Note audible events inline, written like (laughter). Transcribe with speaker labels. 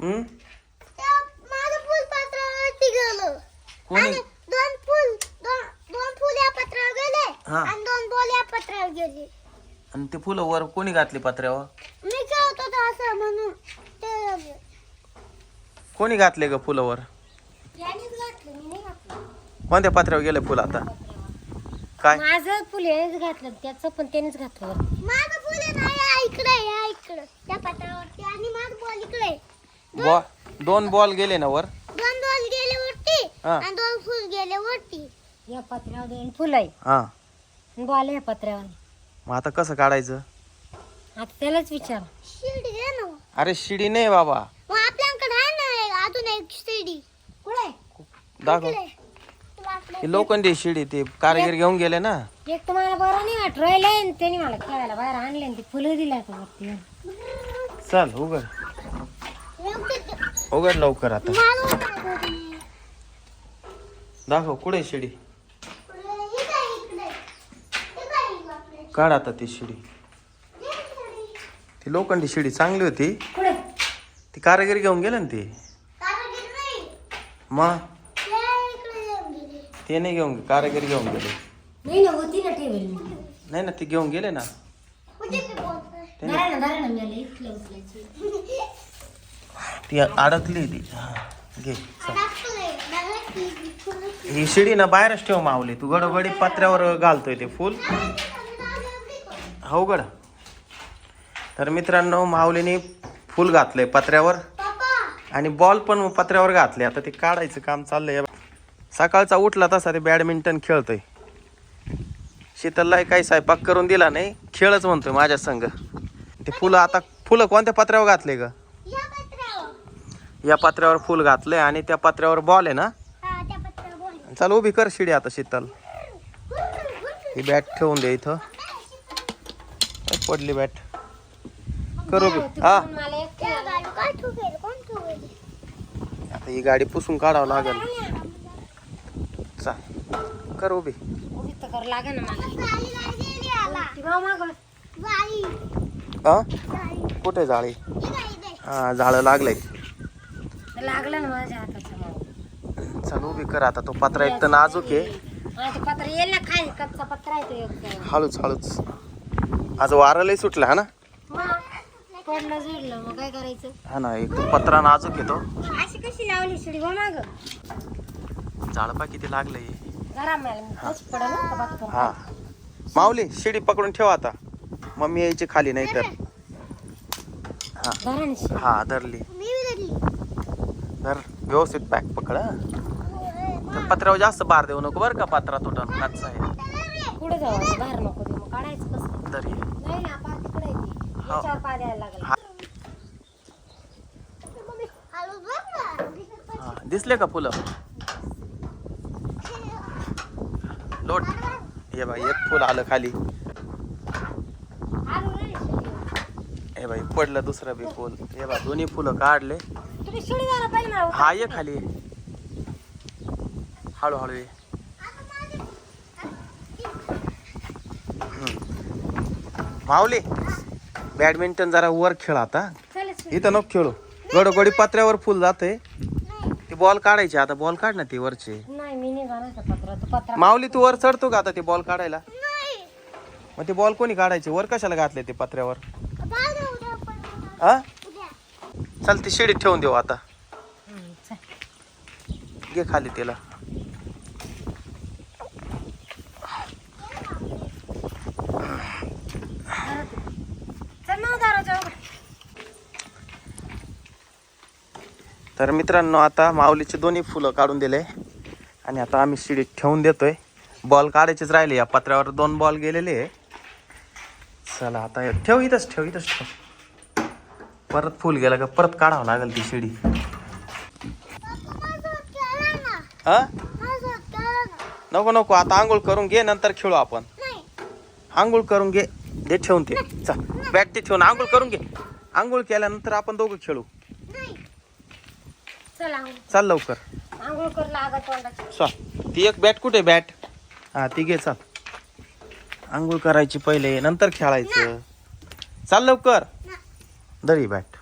Speaker 1: हम्म
Speaker 2: माझं फुल पत्रावरती गेलं
Speaker 1: कोणी
Speaker 2: आणि दोन फुल दोन दोन फुल या पत्रावर गेले
Speaker 1: हा.
Speaker 2: आणि दोन बॉल या पत्रावर गेले
Speaker 1: आणि ते फुलं वर कोणी घातली पत्र्यावर
Speaker 2: मी खेळत होतो असं म्हणून ते झालं.
Speaker 1: कोणी घातले ग फुलं वर
Speaker 2: यानेच घातलं मी नाही घातलं
Speaker 1: कोणत्या पत्र्यावर गेले फुल आता काय
Speaker 3: माझं फुल यानेच घातलं त्याचं पण त्यानेच घातलं.
Speaker 2: माझं फुल आहे ना या इकडे या इकडे त्या पत्रावरती आणि माझं बॉल इकडे आहे.
Speaker 1: बॉ दोन बॉल गेले ना वर?
Speaker 2: दोन बॉल गेले वरती
Speaker 1: हा.
Speaker 2: आणि दोन फुल गेले वरती.
Speaker 3: या पत्र्यावर दोन फुलं आहे.
Speaker 1: हा.
Speaker 3: बॉल या पत्र्यावर.
Speaker 1: मग आता कसं काढायचं?
Speaker 3: आता त्यालाच विचार.
Speaker 2: शिडी आहे ना.
Speaker 1: अरे शिडी नाही बाबा.
Speaker 2: मग आपल्याकडे आहे ना एक- अजून एक शिडी.
Speaker 3: कुठे
Speaker 1: दाखव. ही लोखंडी शिडी ते कारागीर घेऊन गेले ना.
Speaker 3: एक तर मला बरं नाही वाट राहिले आणि त्याने मला खेळायला बाहेर आणले आणि ते फुलं दिले आता वरती
Speaker 1: चल उघड. उघड लवकर आता. दाखव कुठे शिडी. काढ आता ती शिडी. ती लोखंडी शिडी चांगली होती. ती कारागीर घेऊन गेले ना ती?
Speaker 2: कारागीर नाही.
Speaker 1: मग?
Speaker 2: ते इकडे येऊन गेले.
Speaker 1: ते नाही घेऊन कारागीर घेऊन गेले.
Speaker 3: नाही ना होती ना ठेवेल मी
Speaker 1: नाही ना ते घेऊन गेले ना.
Speaker 2: कुठे (laughs) ते
Speaker 1: अडकली ती. घे. ही शिडी ना बाहेरच ठेव मावली तू गडबडी पत्र्यावर घालतोय ते फुल. हो गड. तर मित्रांनो माऊलीने फुल घातलंय पत्र्यावर. आणि बॉल पण पत्र्यावर घातले. आता ते काढायचं काम चाललंय. सकाळचा उठला तसा ते बॅडमिंटन खेळतोय. शीतलला काही स्वयंपाक करून दिला नाही. खेळच म्हणतोय माझ्या संग. ते फुलं आता फुलं कोणत्या पत्र्यावर घातले ग?
Speaker 2: या
Speaker 1: पत्र्यावर फुल घातलंय आणि त्या पत्र्यावर बॉल आहे ना?
Speaker 2: हा, त्या पत्रावर बोल.
Speaker 1: चाल उभी कर शिडी आता शीतल. ही बॅट ठेवून दे इथं. पडली बॅट कर उभी. हा? आता ही गाडी पुसून काढावं लागेल. चाल कर उभी. हा. कुठे जाळी?
Speaker 2: ही.
Speaker 1: हा जाळं लागलंय.
Speaker 3: लागलं ना माझ्या हाताचं
Speaker 1: चल उभी कर आता. तो पत्रा एक तर नाजूक आहे.
Speaker 3: हा, ते पत्र येईल ना खाली. कच्चा पत्रा आहे तो एक
Speaker 1: हळूच हळूच. आज वारं लय सुटलं हा ना?
Speaker 3: मग? पडलं झडलं मग काय करायचं?
Speaker 1: हा ना एक तो पत्रा नाजूक आहे तो.
Speaker 3: अशी कशी लावली शिडी हो माग?
Speaker 1: जाळपा किती लागलंय
Speaker 3: घरा मला मी कशी पडलं ना का बघतो
Speaker 1: हा. माऊली शिडी पकडून ठेव आता. मम्मी यायची खाली नाही तर हा. हा धरली.
Speaker 2: मी बी धरली.
Speaker 1: धर व्यवस्थित पॅक पकड. पत्र्यावर जास्त बार देऊ नको बरं का पत्रा तुटन कच्चा आहे
Speaker 3: पुढे जाऊ बाहेर नको देऊ. मग काढायचं कसं?
Speaker 1: हे.
Speaker 3: नाही ना तिकडे.
Speaker 1: हो.
Speaker 3: पाय द्यायला लागला.
Speaker 1: हा. हा. दिसले का फुलं? लोट. हे बाई एक फुल आलं खाली
Speaker 3: आलो नाही शिडी.
Speaker 1: हे बाई पडलं दुसरं बी फुल. हे बा दोन्ही फुलं काढले.
Speaker 3: तुम्ही शिडी द्यायला पाहिजे मला
Speaker 1: हा ये खाली. हळूहळू ये. माऊली बॅडमिंटन जरा वर खेळ आता. इथं नको खेळू. गडोगडी पत्र्यावर फुल जाते ती बॉल काढायची आता बॉल काढ ना ती वरची.
Speaker 3: नाही मी नाही घालायचं पत्र तो पत्रा
Speaker 1: माऊली तू वर चढतो का आता ते बॉल काढायला. मग ते बॉल कोणी काढायचे? वर कशाला घातले ते पत्र्यावर? हा. चल ती शिडीत ठेवून देऊ आता. घे खाली तिला. तर मित्रांनो आता माऊलीचे दोन्ही फुलं काढून दिले आणि आता आम्ही शिडीत ठेवून देतोय बॉल काढायचेच राहिले या पत्र्यावर दोन बॉल गेलेले. चला आता ठेव इथंच ठेव इथंच ठेव परत फुल गेलं का परत काढावं लागेल ती शिडी. हा? नको नको आता आंघोळ करून घे नंतर खेळू आपण. आंघोळ करून घे दे ठेवून ते. चल बॅट ते ठेवून आंघोळ करून घे. आंघोळ केल्यानंतर आपण दोघं खेळू.
Speaker 3: चल
Speaker 1: चाल लवकर. चल ती एक बॅट कुठे बॅट? हा ती घे चल. आंघोळ करायची पहिले नंतर खेळायचं. चाल लवकर. दरी बॅट